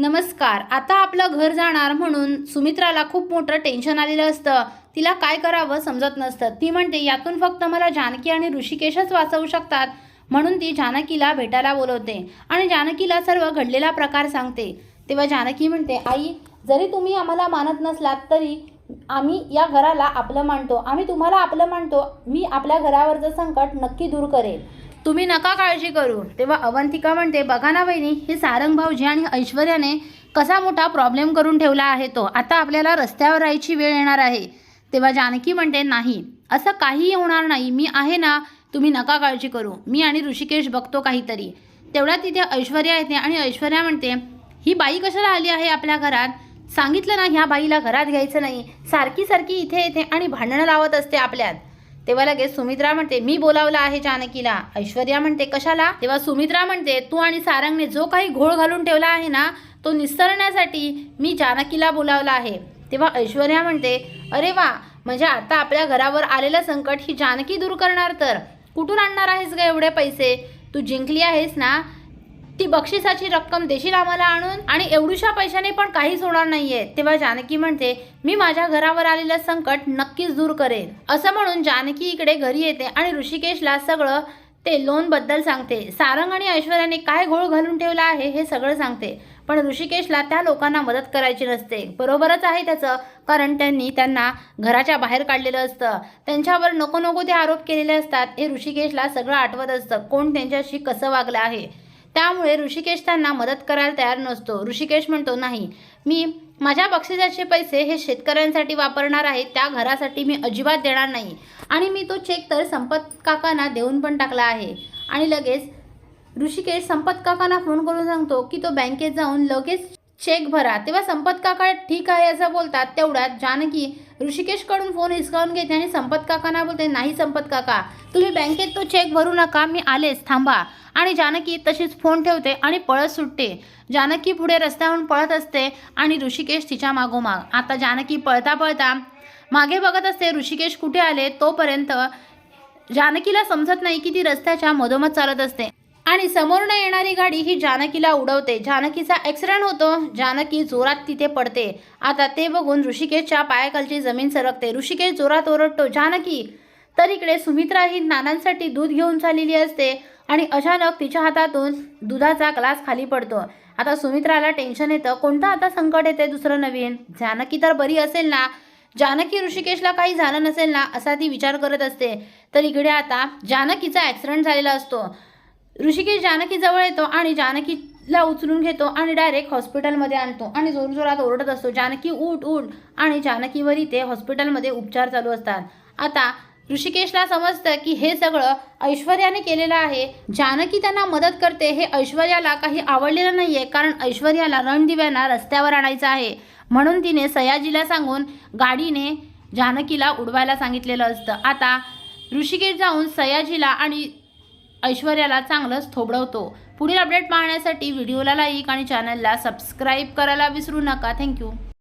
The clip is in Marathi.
नमस्कार आता आपलं घर जाणार म्हणून सुमित्राला खूप मोठं टेन्शन आलेलं असतं. तिला काय करावं समजत नसतं. ती म्हणते यातून फक्त मला जानकी आणि ऋषिकेशच वाचवू शकतात. म्हणून ती जानकीला भेटायला बोलवते आणि जानकीला सर्व घडलेला प्रकार सांगते. तेव्हा जानकी म्हणते आई जरी तुम्ही आम्हाला मानत नसलात तरी आम्ही या घराला आपलं मानतो. आम्ही तुम्हाला आपलं मानतो. मी आपल्या घरावरचं संकट नक्की दूर करेल. तुम्ही नका काळजी करू. तेव्हा अवंतिका म्हणते बघा ना वहिनी हे सारंग भाऊजी आणि ऐश्वर्याने कसा मोठा प्रॉब्लेम करून ठेवला आहे तो. आता आपल्याला रस्त्यावर राहायची वेळ येणार आहे. तेव्हा जानकी म्हणते नाही असं काहीही होणार नाही. मी आहे ना तुम्ही नका काळजी करू. मी आणि ऋषिकेश बघतो काहीतरी. तेवढ्या तिथे ऐश्वर्या येते आणि ऐश्वर्या म्हणते ही बाई कशाला आली आहे आपल्या घरात? सांगितलं ना ह्या बाईला घरात घ्यायचं नाही. सारखी सारखी इथे येते आणि भांडणं लावत असते आपल्यात. तेव्हा लगेच सुमित्रा म्हणते मी बोलावलं आहे जानकीला ऐश्वर्या म्हणते कशाला? तेव्हा सुमित्रा म्हणते तू आणि सारंगने जो काही घोळ घालून ठेवला आहे ना तो निसरण्यासाठी मी जानकीला बोलावला आहे. तेव्हा ऐश्वर्या म्हणते अरे वा म्हणजे आता आपल्या घरावर आलेलं संकट ही जानकी दूर करणार तर? कुठून आणणार आहेस ग एवढे पैसे? तू जिंकली आहेस ना ती बक्षिसाची रक्कम देशील आम्हाला आणून? आणि एवढूशा पैशाने पण काहीच होणार नाहीये. तेव्हा जानकी म्हणते मी माझ्या घरावर आलेलं संकट नक्कीच दूर करेन. असं म्हणून जानकी इकडे घरी येते आणि ऋषिकेशला सगळं ते लोनबद्दल सांगते. सारंग आणि ऐश्वर्याने काय घोळ घालून ठेवला आहे हे सगळं सांगते. पण ऋषिकेशला त्या लोकांना मदत करायची नसते. बरोबरच आहे त्याचं कारण त्यांनी त्यांना घराच्या बाहेर काढलेलं असतं. त्यांच्यावर नको नको ते आरोप केलेले असतात. हे ऋषिकेशला सगळं आठवत असतं. कोण त्यांच्याशी कसं वागलं आहे? त्यामुळे ऋषिकेश त्यांना मदत करायला तयार नसतो. ऋषिकेश म्हणतो नाही मी माझ्या बक्षिसाचे पैसे हे शेतकऱ्यांसाठी वापरणार आहे त्या घरासाठी मी अजिबात देणार नाही. आणि मी तो चेक तर संपत काकांना देऊन पण टाकला आहे. आणि लगेच ऋषिकेश संपत काकांना फोन करून सांगतो की तो बँकेत जाऊन लगेच चेक भरा. तेव्हा संपत काका ठीक आहे असं बोलतात. तेवढ्यात जानकी ऋषिकेशकडून फोन हिसकावून घेते आणि संपत काकांना बोलते नाही संपत काका तुम्ही बँकेत तो चेक भरू नका मी आलेच थांबा. आणि जानकी तशीच फोन ठेवते आणि पळत सुटते. जानकी पुढे रस्त्यावरून पळत असते आणि ऋषिकेश तिच्या मागोमाग. आता जानकी पळता पळता मागे बघत असते ऋषिकेश कुठे आले? तोपर्यंत जानकीला समजत नाही की ती रस्त्याच्या मधोमध चालत असते. आणि समोरनं येणारी गाडी ही जानकीला उडवते. जानकीचा ॲक्सिडेंट होतो. जानकी जोरात तिथे पडते. आता ते बघून ऋषिकेशच्या पायाखालची जमीन सरकते. ऋषिकेश जोरात ओरडतो जानकी! तर इकडे सुमित्रा ही नानांसाठी दूध घेऊन चाललेली असते आणि अचानक तिच्या हातातून दुधाचा ग्लास खाली पडतो. आता सुमित्राला टेन्शन येतं. कोणतं आता संकट येते दुसरं नवीन? जानकी तर बरी असेल ना? जानकी ऋषिकेशला काही झालं नसेल ना? असा ती विचार करत असते. तर इकडे आता जानकीचा ॲक्सिडेंट झालेला असतो. ऋषिकेश जानकीजवळ येतो आणि जानकीला उचलून घेतो आणि डायरेक्ट हॉस्पिटलमध्ये आणतो आणि जोरजोरात ओरडत असतो. जानकी उठ उठ. आणि जानकीवर इथे हॉस्पिटलमध्ये उपचार चालू असतात. आता ऋषिकेशला समजतं की हे सगळं ऐश्वर्याने केलेलं आहे. जानकी त्यांना मदत करते. हे ऐश्वर्याला काही आवडलेलं नाही आहे कारण ऐश्वर्याला रणदिव्यांना रस्त्यावर आणायचं आहे. म्हणून तिने सयाजीला सांगून गाडीने जानकीला उडवायला सांगितलेलं असतं. आता ऋषिकेश जाऊन सयाजीला आणि ऐश्वर्याला चांगलंच थोबडवतो. पुढील अपडेट पाहण्यासाठी व्हिडिओला लाईक आणि चॅनलला सबस्क्राईब करायला विसरू नका. थँक्यू